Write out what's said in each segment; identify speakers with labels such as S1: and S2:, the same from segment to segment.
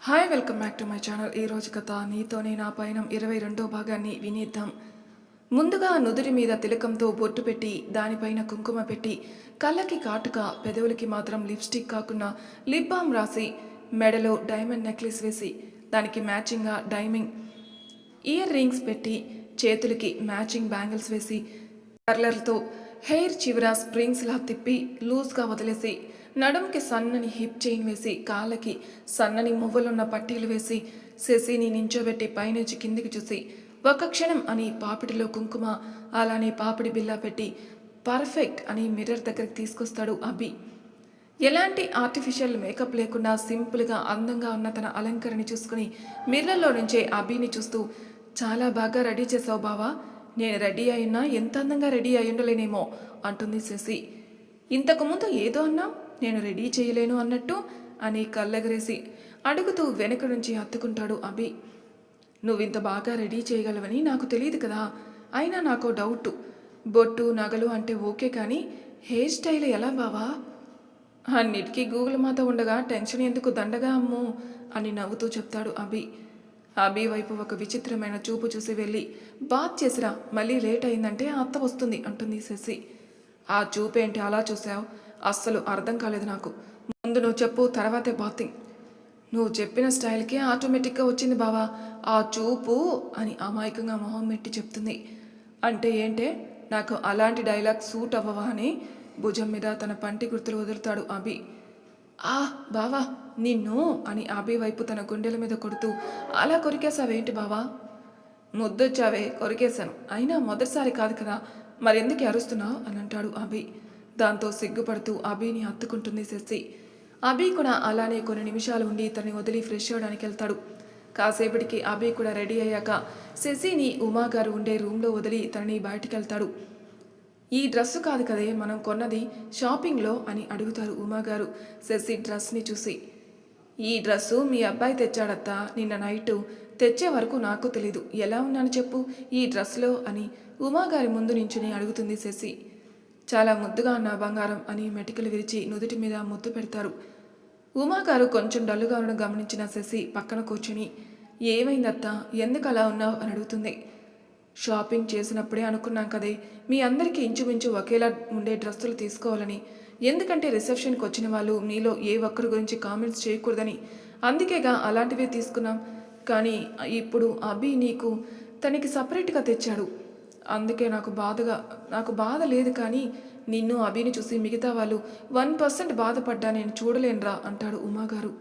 S1: Hi welcome back to my channel ఈ రోజు కథ నీతోనే నా పయనం ఇరవై రెండో భాగాన్ని వినేద్దాం. ముందుగా నుదురి మీద తిలకంతో బొట్టు పెట్టి దానిపైన కుంకుమ పెట్టి కళ్ళకి కాటుక పెదవులకి మాత్రం లిప్స్టిక్ కాకుండా లిప్ బామ్ రాసి మెడలో డైమండ్ నెక్లెస్ వేసి దానికి మ్యాచింగ్గా డైమింగ్ ఇయర్ రింగ్స్ పెట్టి చేతులకి మ్యాచింగ్ బ్యాంగిల్స్ వేసి కర్లర్తో హెయిర్ చివర స్ప్రింగ్స్లా తిప్పి లూజ్గా వదిలేసి నడుంకి సన్నని హిప్ చైన్ వేసి కాళ్ళకి సన్నని మువ్వలున్న పట్టీలు వేసి శశిని నించోబెట్టి పైనుంచి కిందికి చూసి ఒక క్షణం అని పాపిడిలో కుంకుమ అలానే పాపిడి బిల్లా పెట్టి పర్ఫెక్ట్ అని మిర్రర్ దగ్గరికి తీసుకొస్తాడు అభి. ఎలాంటి ఆర్టిఫిషియల్ మేకప్ లేకుండా సింపుల్గా అందంగా ఉన్న తన అలంకరణ చూసుకుని మిర్రర్లో నుంచే అభిని చూస్తూ చాలా బాగా రెడీ చేసావు బావా. నేను రెడీ అయినా ఎంత అందంగా రెడీ అయ్యుండలేనేమో అంటుంది శశి. ఇంతకుముందు ఏదో అన్నా నేను రెడీ చేయలేను అన్నట్టు అని కళ్ళెగరేసి అడుగుతూ వెనక నుంచి హత్తుకుంటాడు అభి. నువ్వింత బాగా రెడీ చేయగలవని నాకు తెలియదు కదా. అయినా నాకు డౌట్. బొట్టు నగలు అంటే ఓకే కానీ హెయిర్ స్టైల్ ఎలా బావా? అన్నిటికీ గూగుల్ మాత ఉండగా టెన్షన్ ఎందుకు దండగా అమ్ము అని నవ్వుతూ చెప్తాడు అభి. అభి వైపు ఒక విచిత్రమైన చూపు చూసి వెళ్ళి బాత్ చేసిరా మళ్ళీ లేట్ అయిందంటే అత్త వస్తుంది అంటుంది శశి. ఆ చూపేంటి అలా చూసావు అస్సలు అర్థం కాలేదు నాకు. ముందు నువ్వు చెప్పు తర్వాతే బాతింగ్. నువ్వు చెప్పిన స్టైల్కే ఆటోమేటిక్గా వచ్చింది బావా. ఆ చూపు అని అమాయకంగా మొహం పెట్టి చెప్తుంది. అంటే ఏంటే నాకు అలాంటి డైలాగ్ సూట్ అవ్వవా అని భుజం మీద తన పంటి గుర్తులు వదులుతాడు అభి. ఆ బావా నిన్ను అని అభి వైపు తన గుండెల మీద కొడుతూ అలా కొరికేసావేంటి బావా? ముద్దొచ్చావే కొరికేశాను. అయినా మొదటిసారి కాదు కదా. మరెందుకు అరుస్తున్నావు? అని అంటాడు అభి. దాంతో సిగ్గుపడుతూ అభిని హత్తుకుంటుంది శశి. అభి కూడా అలానే కొన్ని నిమిషాలు ఉండి తనని వదిలి ఫ్రెష్ అవ్వడానికి వెళ్తాడు. కాసేపటికి అభి కూడా రెడీ అయ్యాక శశిని ఉమా గారు ఉండే రూమ్లో వదిలి తనని బయటికి వెళ్తాడు. ఈ డ్రెస్సు కాదు కదే మనం కొన్నది షాపింగ్లో అని అడుగుతారు ఉమాగారు శశి డ్రెస్ని చూసి ఈ డ్రెస్సు మీ అబ్బాయి తెచ్చాడత్తా నిన్న నైటు తెచ్చే వరకు నాకు తెలీదు. ఎలా ఉన్నాను చెప్పు ఈ డ్రెస్లో అని ఉమాగారి ముందు నించుని అడుగుతుంది శశి. చాలా ముద్దుగా ఉన్న బంగారం అని మెటికలు విరిచి నుదుటి మీద ముద్దు పెడతారు. ఉమాగారు కొంచెం డల్లుగా ఉండడం గమనించిన శశి పక్కన కూర్చుని ఏమైందత్తా? ఎందుకు అలా ఉన్నావు? అని అడుగుతుంది. షాపింగ్ చేసినప్పుడే అనుకున్నాం కదే. మీ అందరికీ ఇంచుమించు ఒకేలా ఉండే డ్రెస్సులు తీసుకోవాలని. ఎందుకంటే రిసెప్షన్కి వచ్చిన వాళ్ళు మీలో ఏ ఒక్కరి గురించి కామెంట్స్ చేయకూడదని. అందుకేగా అలాంటివే తీసుకున్నాం. కానీ ఇప్పుడు అభి నీకు తనకి సపరేట్గా తెచ్చాడు. అందుకే నాకు బాధగా నాకు బాధ లేదు కానీ నిన్ను అభిని చూసి మిగతా వాళ్ళు వన్ పర్సెంట్ బాధపడ్డా నేను చూడలేనురా అంటాడు ఉమాగారు.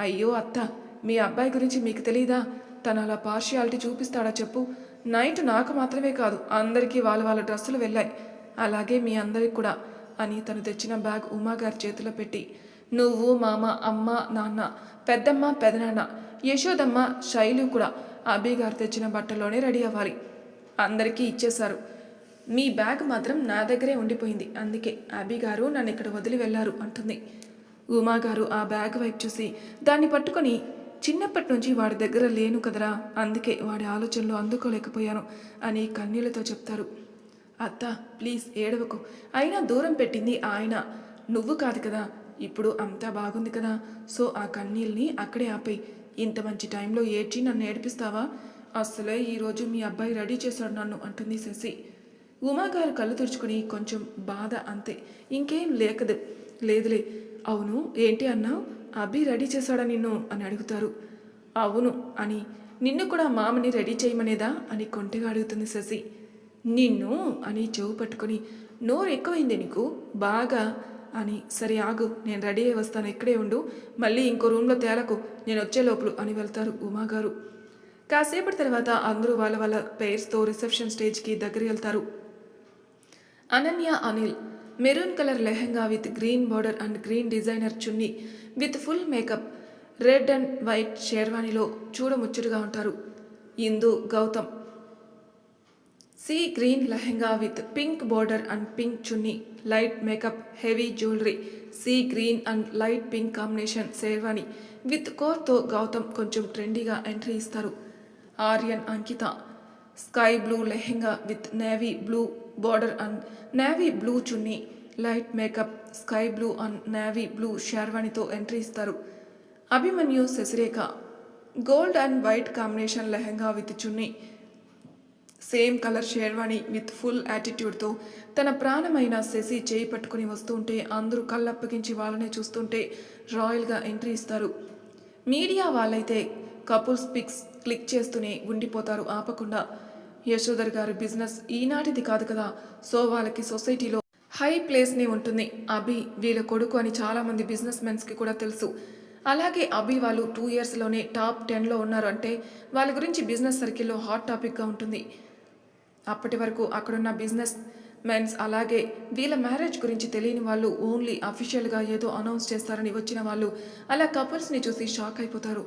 S1: అయ్యో అత్త మీ అబ్బాయి గురించి మీకు తెలీదా? తను అలా పార్షియాలిటీ చూపిస్తాడా చెప్పు. నైట్ నాకు మాత్రమే కాదు అందరికీ వాళ్ళ వాళ్ళ డ్రెస్సులు వెళ్ళాయి. అలాగే మీ అందరికి కూడా అని తను తెచ్చిన బ్యాగ్ ఉమాగారి చేతిలో పెట్టి నువ్వు మామ అమ్మ నాన్న పెద్దమ్మ పెదనాన్న యశోదమ్మ శైలు కూడా అభి గారు తెచ్చిన బట్టలోనే రెడీ అవ్వాలి. అందరికీ ఇచ్చేశారు. మీ బ్యాగ్ మాత్రం నా దగ్గరే ఉండిపోయింది. అందుకే అభి గారు నన్ను ఇక్కడ వదిలి వెళ్ళారు అంటుంది. ఉమా గారు ఆ బ్యాగ్ వైపు చూసి దాన్ని పట్టుకొని చిన్నప్పటి నుంచి వాడి దగ్గర లేను కదరా అందుకే వాడి ఆలోచనలు అందుకోలేకపోయాను అని కన్నీళ్ళతో చెప్తారు. అత్త ప్లీజ్ ఏడవకు. అయినా దూరం పెట్టింది ఆయన. నువ్వు కాదు కదా ఇప్పుడు అంతా బాగుంది కదా. సో ఆ కన్నీళ్ళని అక్కడే ఆపేయి. ఇంత మంచి టైంలో ఏడ్చి నన్ను ఏడిపిస్తావా? అస్సలే ఈరోజు మీ అబ్బాయి రెడీ చేశాడు నన్ను అంటుంది శశి. ఉమాగారు కళ్ళు తెరుచుకుని కొంచెం బాధ అంతే. ఇంకేం లేకదు. లేదులే. అవును ఏంటి అన్నావు అబ్బి రెడీ చేశాడా నిన్ను? అని అడుగుతారు. అవును అని. నిన్ను కూడా మామని రెడీ చేయమనేదా? అని కొంటిగా అడుగుతుంది శశి. నిన్ను? అని చెవు పట్టుకొని. నోరు ఎక్కువైంది నీకు? బాగా. అని. సరే ఆగు నేను రెడీ అయి వస్తాను. ఇక్కడే ఉండు. మళ్ళీ ఇంకో రూమ్లో తేలకు నేను వచ్చే లోపల అని వెళ్తారు ఉమాగారు కాసేపటి తర్వాత అందరూ వాళ్ళ వాళ్ళ పేర్స్తో రిసెప్షన్ స్టేజ్కి దగ్గర వెళ్తారు Ananya Anil maroon colour lehenga with green border and green designer chunni with full makeup red and white షేర్వాణిలో చూడముచ్చటగా ఉంటారు. Indu Gautam. Sea green lehenga with pink border and pink chunni light makeup heavy jewellery. Sea green and light pink combination sherwani with కోర్తో Gautam కొంచెం ట్రెండీగా entry ఇస్తారు. Aryan Ankita. Sky blue lehenga with navy blue border and navy blue chunni light makeup sky blue and navy blue షేర్వాణితో entry ఇస్తారు. Abhimanyu Sasirekha. Gold and white combination lehenga with chunni. Same colour sherwani with full యాటిట్యూడ్తో తన ప్రాణమైన శశి చేయి పట్టుకుని వస్తుంటే అందరూ కళ్ళప్పగించి వాళ్ళనే చూస్తుంటే రాయల్గా ఎంట్రీ ఇస్తారు. మీడియా వాళ్ళైతే కపుల్స్ పిక్స్ క్లిక్ చేస్తూనే ఉండిపోతారు. ఆపకుండా యశోధర్ గారి బిజినెస్ ఈనాటిది కాదు కదా. సో వాళ్ళకి సొసైటీలో హై ప్లేస్నే ఉంటుంది. అభి వీళ్ళ కొడుకు అని చాలామంది బిజినెస్ మెన్స్కి కూడా తెలుసు. అలాగే అభి వాళ్ళు టూ ఇయర్స్లోనే టాప్ టెన్లో ఉన్నారు అంటే వాళ్ళ గురించి బిజినెస్ సర్కిల్లో హాట్ టాపిక్గా ఉంటుంది. అప్పటి వరకు అక్కడున్న బిజినెస్ మెన్స్ అలాగే వీళ్ళ మ్యారేజ్ గురించి తెలియని వాళ్ళు ఓన్లీ అఫీషియల్గా ఏదో అనౌన్స్ చేస్తారని వచ్చిన వాళ్ళు అలా కపుల్స్ని చూసి షాక్ అయిపోతారు.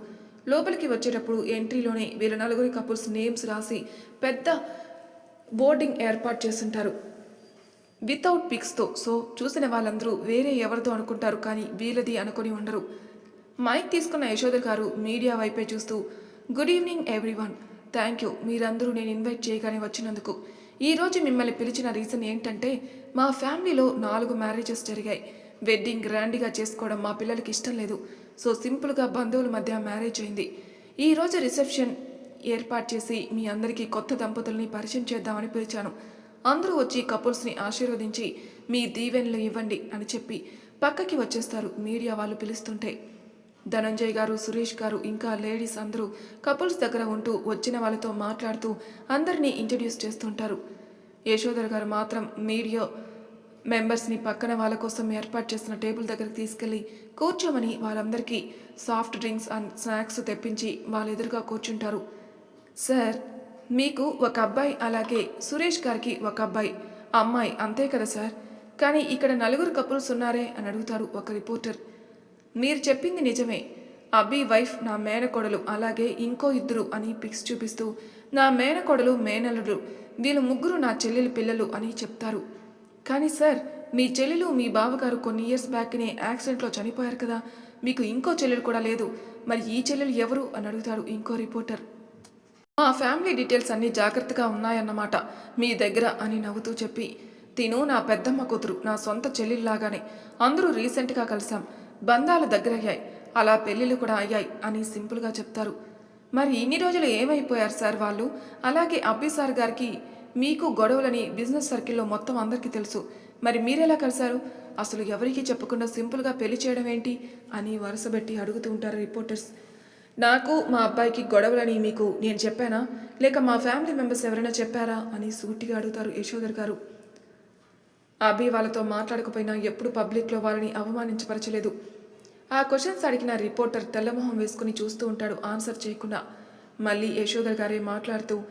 S1: లోపలికి వచ్చేటప్పుడు ఎంట్రీలోనే వీళ్ళ నలుగురి కపుల్స్ నేమ్స్ రాసి పెద్ద బోర్డింగ్ ఏర్పాటు చేస్తుంటారు. వితౌట్ పిక్స్తో. సో చూసిన వాళ్ళందరూ వేరే ఎవరిదో అనుకుంటారు కానీ వీళ్ళది అనుకొని ఉండరు. మైక్ తీసుకున్న యశోద గారు మీడియా వైపే చూస్తూ good evening everyone. Thank you. మీరందరూ నేను ఇన్వైట్ చేయగానే వచ్చినందుకు. ఈరోజు మిమ్మల్ని పిలిచిన రీజన్ ఏంటంటే మా ఫ్యామిలీలో నాలుగు మ్యారేజెస్ జరిగాయి. వెడ్డింగ్ గ్రాండ్గా చేసుకోవడం మా పిల్లలకి ఇష్టం లేదు. సో సింపుల్గా బంధువుల మధ్య మ్యారేజ్ అయింది. ఈరోజు రిసెప్షన్ ఏర్పాటు చేసి మీ అందరికీ కొత్త దంపతుల్ని పరిచయం చేద్దామని పిలిచాను. అందరూ వచ్చి కపుల్స్ని ఆశీర్వదించి మీ దీవెనలు ఇవ్వండి అని చెప్పి పక్కకి వచ్చేస్తారు మీడియా వాళ్ళు పిలుస్తుంటే. ధనంజయ్ గారు సురేష్ గారు ఇంకా లేడీస్ అందరూ కపుల్స్ దగ్గర ఉంటూ వచ్చిన వాళ్ళతో మాట్లాడుతూ అందరినీ ఇంట్రడ్యూస్ చేస్తుంటారు. యశోధర్ గారు మాత్రం మీడియా మెంబర్స్ని పక్కన వాళ్ళ కోసం ఏర్పాటు చేసిన టేబుల్ దగ్గరికి తీసుకెళ్ళి కూర్చోమని వాళ్ళందరికీ సాఫ్ట్ డ్రింక్స్ అండ్ స్నాక్స్ తెప్పించి వాళ్ళ ఎదురుగా కూర్చుంటారు. సార్ మీకు ఒక అబ్బాయి అలాగే సురేష్ గారికి ఒక అబ్బాయి అమ్మాయి అంతే కదా సార్? కానీ ఇక్కడ నలుగురు కపుల్స్ ఉన్నారే అని అడుగుతారు ఒక రిపోర్టర్. మీరు చెప్పింది నిజమే. అబ్బి వైఫ్ నా మేనకోడలు అలాగే ఇంకో ఇద్దరు అని పిక్స్ చూపిస్తూ నా మేనకోడలు మేనల్లుడు వీళ్ళు ముగ్గురు నా చెల్లెలి పిల్లలు అని చెప్తారు. కానీ సార్ మీ చెల్లెలు మీ బావగారు కొన్ని ఇయర్స్ బ్యాక్నే యాక్సిడెంట్లో చనిపోయారు కదా. మీకు ఇంకో చెల్లెలు కూడా లేదు. మరి ఈ చెల్లెలు ఎవరు? అని అడుగుతాడు ఇంకో రిపోర్టర్ మా ఫ్యామిలీ డీటెయిల్స్ అన్నీ జాగ్రత్తగా ఉన్నాయన్నమాట. మీ దగ్గర అని నవ్వుతూ చెప్పి తిను నా పెద్దమ్మ కూతురు నా సొంత చెల్లెల్లాగానే. అందరూ రీసెంట్గా కలిసాం. బంధాలు దగ్గరయ్యాయి. అలా పెళ్ళిళ్ళు కూడా అయ్యాయి అని సింపుల్గా చెప్తారు. మరి ఇన్ని రోజులు ఏమైపోయారు సార్ వాళ్ళు? అలాగే అబ్బి సార్ గారికి మీకు గొడవలని బిజినెస్ సర్కిల్లో మొత్తం అందరికీ తెలుసు. మరి మీరెలా కలిశారు? అసలు ఎవరికీ చెప్పకుండా సింపుల్గా పెళ్ళి చేయడం ఏంటి? అని వరుసబెట్టి అడుగుతూ ఉంటారు రిపోర్టర్స్. నాకు మా అబ్బాయికి గొడవలని మీకు నేను చెప్పానా? లేక మా ఫ్యామిలీ మెంబర్స్ ఎవరైనా చెప్పారా? అని సూటిగా అడుగుతారు యశోధర్ గారు. అభి వాళ్ళతో మాట్లాడకపోయినా ఎప్పుడు పబ్లిక్లో వాళ్ళని అవమానించపరచలేదు. ఆ క్వశ్చన్స్ అడిగిన రిపోర్టర్ తెల్లమొహం వేసుకుని చూస్తూ ఉంటాడు ఆన్సర్ చేయకుండా. మళ్ళీ యశోధర్ గారే మాట్లాడుతూ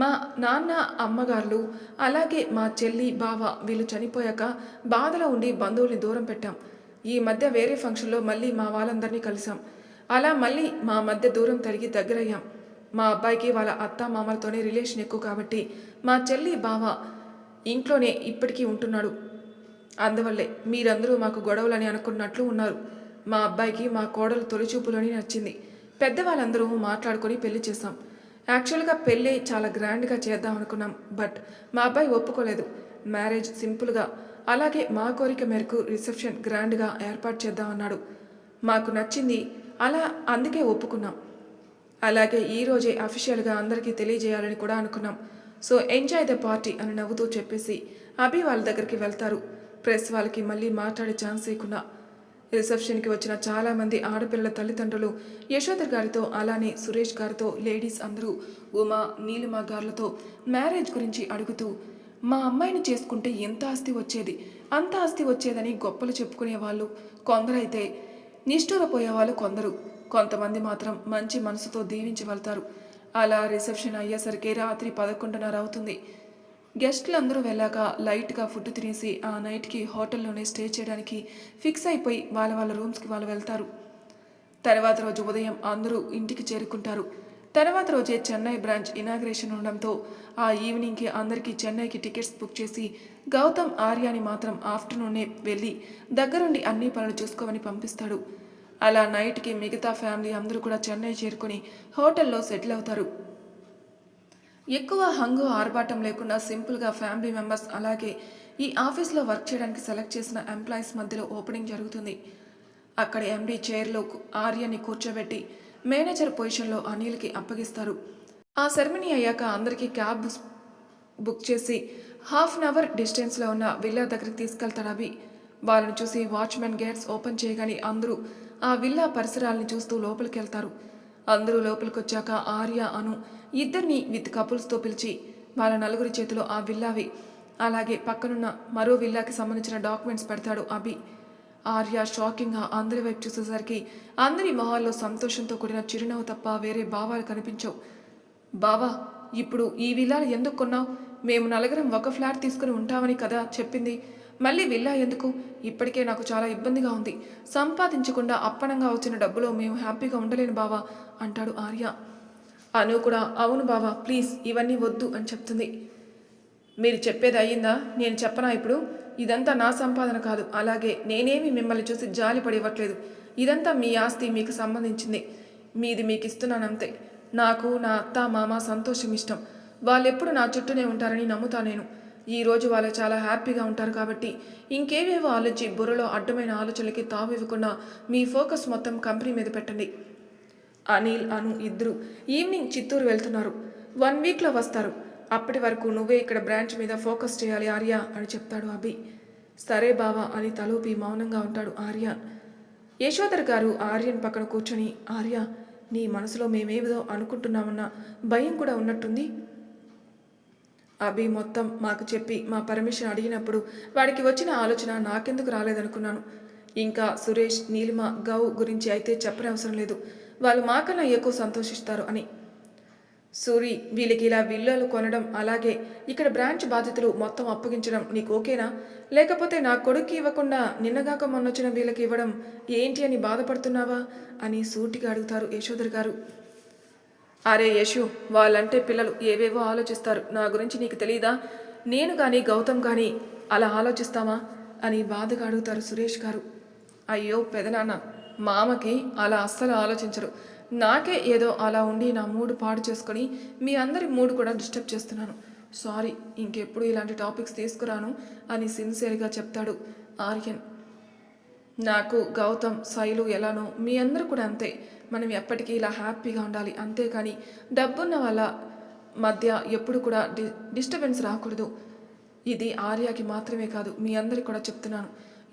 S1: మా నాన్న అమ్మగారులు అలాగే మా చెల్లి బావ వీళ్ళు చనిపోయాక బాధలో ఉండి బంధువుల్ని దూరం పెట్టాం. ఈ మధ్య వేరే ఫంక్షన్లో మళ్ళీ మా వాళ్ళందరినీ కలిసాం అలా మళ్ళీ మా మధ్య దూరం తరిగి దగ్గరయ్యాం. మా అబ్బాయికి వాళ్ళ అత్త మామలతోనే రిలేషన్ ఎక్కువ కాబట్టి మా చెల్లి బావ ఇంట్లోనే ఇప్పటికీ ఉంటున్నాడు. అందువల్లే మీరందరూ మాకు గొడవలని అనుకున్నట్లు ఉన్నారు. మా అబ్బాయికి మా కోడలు తొలిచూపులోనే నచ్చింది. పెద్దవాళ్ళందరూ మాట్లాడుకొని పెళ్ళి చేశాం. యాక్చువల్గా పెళ్ళి చాలా గ్రాండ్గా చేద్దాం అనుకున్నాం బట్ మా అబ్బాయి ఒప్పుకోలేదు. మ్యారేజ్ సింపుల్గా అలాగే మా కోరిక మేరకు రిసెప్షన్ గ్రాండ్గా ఏర్పాటు చేద్దామన్నాడు మాకు నచ్చింది అలా అందుకే ఒప్పుకున్నాం. అలాగే ఈరోజే అఫీషియల్గా అందరికీ తెలియజేయాలని కూడా అనుకున్నాం. సో ఎంజాయ్ ద పార్టీ అని నవ్వుతూ చెప్పేసి అభి వాళ్ళ దగ్గరికి వెళ్తారు. ప్రెస్ వాళ్ళకి మళ్ళీ మాట్లాడే ఛాన్స్ ఇవ్వకుండా రిసెప్షన్కి వచ్చిన చాలామంది ఆడపిల్లల తల్లిదండ్రులు యశోధర్ గారితో అలానే సురేష్ గారితో లేడీస్ అందరూ ఉమా నీలిమ గారులతో మ్యారేజ్ గురించి అడుగుతూ మా అమ్మాయిని చేసుకుంటే ఎంత ఆస్తి వచ్చేది? అంత ఆస్తి వచ్చేదని గొప్పలు చెప్పుకునే వాళ్ళు కొందరైతే నిష్ఠూరపోయేవాళ్ళు కొందరు. కొంతమంది మాత్రం మంచి మనసుతో దీవించి వెళ్తారు. అలా రిసెప్షన్ అయ్యేసరికి రాత్రి పదకొండున్నర అవుతుంది. గెస్ట్లు అందరూ వెళ్ళాక లైట్గా ఫుడ్ తినేసి ఆ నైట్కి హోటల్లోనే స్టే చేయడానికి ఫిక్స్ అయిపోయి వాళ్ళ వాళ్ళ రూమ్స్కి వాళ్ళు వెళ్తారు. తర్వాత రోజు ఉదయం అందరూ ఇంటికి చేరుకుంటారు. తర్వాత రోజే చెన్నై బ్రాంచ్ ఇనాగ్రేషన్ ఉండడంతో ఆ ఈవినింగ్కి అందరికీ చెన్నైకి టికెట్స్ బుక్ చేసి గౌతమ్ ఆర్యాని మాత్రం ఆఫ్టర్నూనే వెళ్ళి దగ్గరుండి అన్ని పనులు చూసుకోమని పంపిస్తాడు. అలా నైట్కి మిగతా ఫ్యామిలీ అందరూ కూడా చెన్నై చేరుకొని హోటల్లో సెటిల్ అవుతారు. ఎక్కువ హంగు ఆర్భాటం లేకుండా సింపుల్గా ఫ్యామిలీ మెంబర్స్ అలాగే ఈ ఆఫీస్లో వర్క్ చేయడానికి సెలెక్ట్ చేసిన ఎంప్లాయీస్ మధ్యలో ఓపెనింగ్ జరుగుతుంది. అక్కడ ఎండీ చైర్లో ఆర్యని కూర్చోబెట్టి మేనేజర్ పొజిషన్లో అనిల్కి అప్పగిస్తారు. ఆ సెరమనీ అయ్యాక అందరికీ క్యాబ్ బుక్ చేసి హాఫ్ అన్ అవర్ డిస్టెన్స్లో ఉన్న విల్లా దగ్గరికి తీసుకెళ్తాడు అవి వాళ్ళని చూసి వాచ్మెన్ గేట్స్ ఓపెన్ చేయగానే అందరూ ఆ విల్లా పరిసరాలను చూస్తూ లోపలికి వెళ్తారు అందరూ లోపలికి వచ్చాక ఆర్య అను ఇద్దరిని విత్ కపుల్స్తో పిలిచి వాళ్ళ నలుగురి చేతిలో ఆ విల్లావి అలాగే పక్కనున్న మరో విల్లాకి సంబంధించిన డాక్యుమెంట్స్ పెడతాడు అభి. ఆర్య షాకింగ్గా అందరి వైపు చూసేసరికి అందరి మొహాల్లో సంతోషంతో కూడిన చిరునవ్వు తప్ప వేరే భావాలు కనిపించవు. బావా ఇప్పుడు ఈ విల్లాలు ఎందుకు కొన్నావు? మేము నలుగురం ఒక ఫ్లాట్ తీసుకుని ఉంటామని కదా చెప్పింది. మళ్ళీ విల్లా ఎందుకు? ఇప్పటికే నాకు చాలా ఇబ్బందిగా ఉంది. సంపాదించకుండా అప్పనంగా వచ్చిన డబ్బులో మేము హ్యాపీగా ఉండలేను బావా అంటాడు ఆర్య. అను కూడా అవును బావా ప్లీజ్ ఇవన్నీ వద్దు అని చెప్తుంది. మీరు చెప్పేది అయ్యిందా? నేను చెప్పనా ఇప్పుడు? ఇదంతా నా సంపాదన కాదు. అలాగే నేనేమి మిమ్మల్ని చూసి జాలి పడివ్వట్లేదు. ఇదంతా మీ ఆస్తి మీకు సంబంధించింది. మీది మీకు ఇస్తున్నానంతే నాకు నా అత్త మామ సంతోషం ఇష్టం. వాళ్ళెప్పుడు నా చుట్టూనే ఉంటారని నమ్ముతా నేను. ఈ రోజు వాళ్ళు చాలా హ్యాపీగా ఉంటారు కాబట్టి ఇంకేవేవో ఆలోచి బుర్రలో అడ్డమైన ఆలోచనలకి తావు ఇవ్వకుండా మీ ఫోకస్ మొత్తం కంపెనీ మీద పెట్టండి. అనిల్ అను ఇద్దరు ఈవినింగ్ చిత్తూరు వెళ్తున్నారు. వన్ వీక్లో వస్తారు. అప్పటి వరకు నువ్వే ఇక్కడ బ్రాంచ్ మీద ఫోకస్ చేయాలి ఆర్య అని చెప్తాడు అభి. సరే బావా అని తలూపి మౌనంగా ఉంటాడు ఆర్య. యశోధర్ గారు ఆర్యన్ పక్కన కూర్చొని ఆర్య నీ మనసులో మేమేదో అనుకుంటున్నామన్న భయం కూడా ఉన్నట్టుంది. అభి మొత్తం మాకు చెప్పి మా పర్మిషన్ అడిగినప్పుడు వాడికి వచ్చిన ఆలోచన నాకెందుకు రాలేదనుకున్నాను. ఇంకా సురేష్ నీలిమ గౌ గురించి అయితే చెప్పనవసరం లేదు. వాళ్ళు మాకన్నా ఎక్కువ సంతోషిస్తారు అని. సూరి వీళ్ళకి ఇలా విల్లాలు కొనడం అలాగే ఇక్కడ బ్రాంచ్ బాధ్యతలు మొత్తం అప్పగించడం నీకు ఓకేనా? లేకపోతే నా కొడుక్కి ఇవ్వకుండా నిన్నగాక మొన్నొచ్చిన వీళ్ళకి ఇవ్వడం ఏంటి అని బాధపడుతున్నావా? అని సూటిగా అడుగుతారు యశోదర్ గారు. అరే యశు వాళ్ళంటే పిల్లలు ఏవేవో ఆలోచిస్తారు. నా గురించి నీకు తెలియదా నేను కానీ గౌతమ్ కానీ అలా ఆలోచిస్తామా? అని బాధగా అడుగుతారు సురేష్ గారు. అయ్యో పెదనాన్న మామకి అలా అస్సలు ఆలోచించరు. నాకే ఏదో అలా ఉండి నా మూడు పాడు చేసుకొని మీ అందరి మూడు కూడా డిస్టర్బ్ చేస్తున్నాను. సారీ ఇంకెప్పుడు ఇలాంటి టాపిక్స్ తీసుకురాను అని సిన్సియర్గా చెప్తాడు ఆర్యన్. నాకు గౌతమ్ శైలు ఎలానో మీ అందరూ కూడా అంతే. మనం ఎప్పటికీ ఇలా హ్యాపీగా ఉండాలి అంతేకాని డబ్బున్న వాళ్ళ మధ్య ఎప్పుడు కూడా డి డిస్టర్బెన్స్ రాకూడదు. ఇది ఆర్యాకి మాత్రమే కాదు మీ అందరికి కూడా చెప్తున్నాను.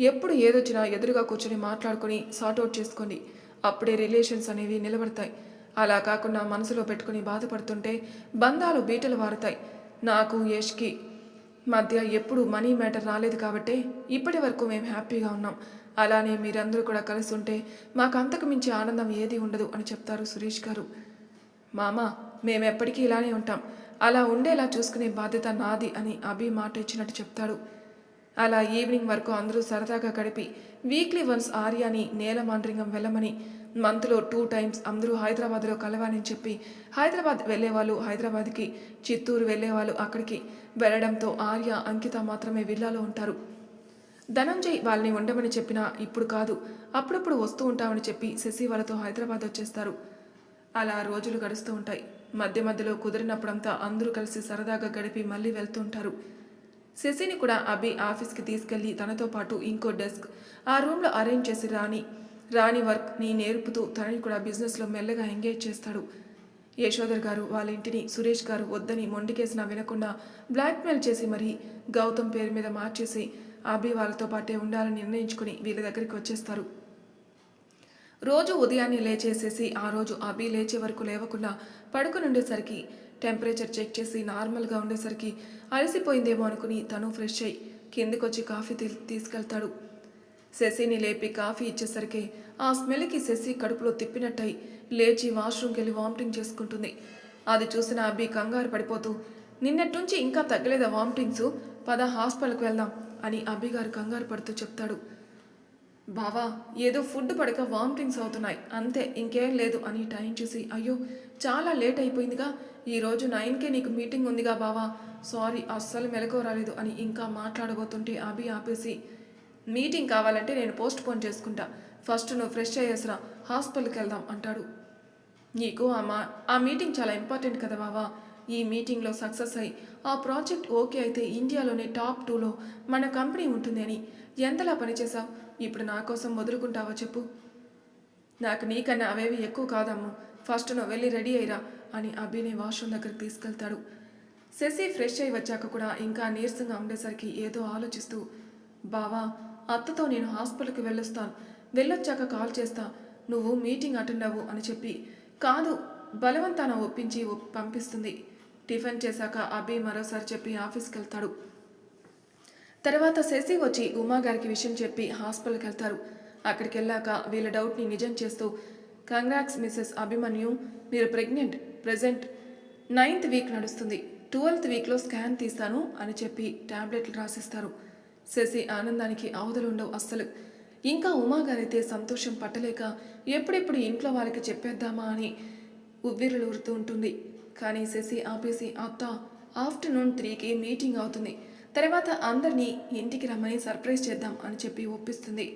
S1: ఎప్పుడు ఏదొచ్చినా ఎదురుగా కూర్చొని మాట్లాడుకొని సార్ట్అవుట్ చేసుకోండి. అప్పుడే రిలేషన్స్ అనేవి నిలబడతాయి. అలా కాకుండా మనసులో పెట్టుకుని బాధపడుతుంటే బంధాలు బీటలు వారుతాయి. నాకు యష్కి మధ్య ఎప్పుడు మనీ మ్యాటర్ రాలేదు కాబట్టి ఇప్పటి వరకు మేము హ్యాపీగా ఉన్నాం. అలానే మీరందరూ కూడా కలిసి ఉంటే మాకు మించి ఆనందం ఏది ఉండదు అని చెప్తారు సురేష్ గారు. మామ మేము ఎప్పటికీ ఇలానే ఉంటాం. అలా ఉండేలా చూసుకునే బాధ్యత నాది అని అభి మాట ఇచ్చినట్టు చెప్తాడు. అలా ఈవినింగ్ వరకు అందరూ సరదాగా గడిపి వీక్లీ వన్స్ ఆర్యాని నేల మాండ్రింగం వెళ్ళమని మంత్లో టూ టైమ్స్ అందరూ హైదరాబాద్లో కలవాలని చెప్పి హైదరాబాద్ వెళ్ళేవాళ్ళు హైదరాబాద్కి చిత్తూరు వెళ్ళేవాళ్ళు అక్కడికి వెళ్ళడంతో ఆర్య అంకిత మాత్రమే విల్లాలో ఉంటారు. ధనంజయ్ వాళ్ళని ఉండమని చెప్పినా ఇప్పుడు కాదు. అప్పుడప్పుడు వస్తూ ఉంటామని చెప్పి శశి వాళ్ళతో హైదరాబాద్ వచ్చేస్తారు. అలా రోజులు గడుస్తూ ఉంటాయి. మధ్య మధ్యలో కుదిరినప్పుడంతా అందరూ కలిసి సరదాగా గడిపి మళ్ళీ వెళ్తూ ఉంటారు. శశిని కూడా అభి ఆఫీస్కి తీసుకెళ్ళి తనతో పాటు ఇంకో డెస్క్ ఆ రూమ్లో అరేంజ్ చేసి రాణి రాణి వర్క్ని నేర్పుతూ తనని కూడా బిజినెస్లో మెల్లగా ఎంగేజ్ చేస్తాడు. యశోదర్ గారు వాళ్ళ ఇంటిని సురేష్ గారు వద్దని మొండికేసిన వినకుండా బ్లాక్మెయిల్ చేసి మరీ గౌతమ్ పేరు మీద మార్చేసి అభి వాళ్ళతో పాటే ఉండాలని నిర్ణయించుకుని వీళ్ళ దగ్గరికి వచ్చేస్తారు. రోజు ఉదయాన్నే లేచేసేసి ఆ రోజు అభి లేచే వరకు లేవకుండా పడుకుని ఉండేసరికి టెంపరేచర్ చెక్ చేసి నార్మల్గా ఉండేసరికి అలసిపోయిందేమో అనుకుని తను ఫ్రెష్ అయ్యి కిందికొచ్చి కాఫీ తీ- తీసుకెళ్తాడు. శశిని లేపి కాఫీ ఇచ్చేసరికి ఆ స్మెల్కి శశి కడుపులో తిప్పినట్టయి లేచి వాష్రూమ్కి వెళ్ళి వామిటింగ్ చేసుకుంటుంది. అది చూసిన అబ్బి కంగారు పడిపోతూ నిన్నటి నుంచి ఇంకా తగ్గలేదా వామిటింగ్స్? పద హాస్పిటల్కి వెళ్దాం. అని అబ్బిగారు కంగారు పడుతూ చెప్తాడు. బావా ఏదో ఫుడ్ పడక వామిటింగ్స్ అవుతున్నాయి. అంతే ఇంకేం లేదు అని టైం చూసి అయ్యో చాలా లేట్ అయిపోయిందిగా. ఈరోజు నైన్కే నీకు మీటింగ్ ఉందిగా బావా. సారీ అస్సలు మెలకువ రాలేదు అని ఇంకా మాట్లాడబోతుంటే అభి ఆపేసి మీటింగ్ కావాలంటే నేను పోస్ట్ పోన్ చేసుకుంటా. ఫస్ట్ నువ్వు ఫ్రెష్ అయ్యేసరా హాస్పిటల్కి వెళ్దాం అంటాడు. నీకు ఆ మా ఆ మీటింగ్ చాలా ఇంపార్టెంట్ కదా బావా. ఈ మీటింగ్లో సక్సెస్ అయ్యి ఆ ప్రాజెక్ట్ ఓకే అయితే ఇండియాలోనే టాప్ టూలో మన కంపెనీ ఉంటుంది అని. ఎంతలా పనిచేశావు ఇప్పుడు నా కోసం వదులుకుంటావో చెప్పు. నాకు నీకన్నా అవేవి ఎక్కువ కాదమ్ము. ఫస్ట్ నువ్వు వెళ్ళి రెడీ అయిరా అని అభిని వాష్రూమ్ దగ్గరికి తీసుకెళ్తాడు. శశి ఫ్రెష్ అయి వచ్చాక కూడా ఇంకా నీరసంగా ఉండేసరికి ఏదో ఆలోచిస్తూ బావా అత్తతో నేను హాస్పిటల్కి వెళ్ళొస్తాను. వెళ్ళొచ్చాక కాల్ చేస్తా. నువ్వు మీటింగ్ అటెండ్ అవ్వు అని చెప్పి కాదు బలవంతాన ఒప్పించి ఒప్- పంపిస్తుంది. టిఫిన్ చేశాక అభి మరోసారి చెప్పి ఆఫీస్కి వెళ్తాడు తర్వాత శశి వచ్చి ఉమా గారికి విషయం చెప్పి హాస్పిటల్కి వెళ్తారు అక్కడికి వెళ్ళాక వీళ్ళ డౌట్ని నిజం చేస్తూ కంగ్రాక్స్ మిస్సెస్ అభిమన్యు మీరు ప్రెగ్నెంట్ ప్రజెంట్ నైన్త్ వీక్ నడుస్తుంది ట్వెల్త్ వీక్లో స్కాన్ తీస్తాను అని చెప్పి ట్యాబ్లెట్లు రాసిస్తారు. శశి ఆనందానికి అవధులు ఉండవు అస్సలు. ఇంకా ఉమాగారైతే సంతోషం పట్టలేక ఎప్పుడెప్పుడు ఇంట్లో వాళ్ళకి చెప్పేద్దామా అని ఉవ్విరులు ఊరుతూ ఉంటుంది. కానీ శశి ఆపేసి అత్త ఆఫ్టర్నూన్ త్రీకి మీటింగ్ అవుతుంది. తర్వాత అందరినీ ఇంటికి రమ్మని సర్ప్రైజ్ చేద్దాం అని చెప్పి ఒప్పిస్తుంది.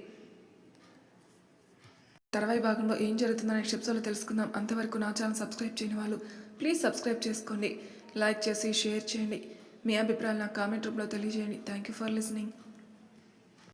S1: తర్వాయి భాగంలో ఏం జరుగుతుందో నెక్స్ట్ ఎపిసోడ్లో తెలుసుకుందాం. అంతవరకు నా ఛానల్ సబ్స్క్రైబ్ చేయని వాళ్ళు ప్లీజ్ సబ్స్క్రైబ్ చేసుకోండి. లైక్ చేసి షేర్ చేయండి. మీ అభిప్రాయాలు నాకు కామెంట్ రూపంలో తెలియజేయండి. Thank you for listening.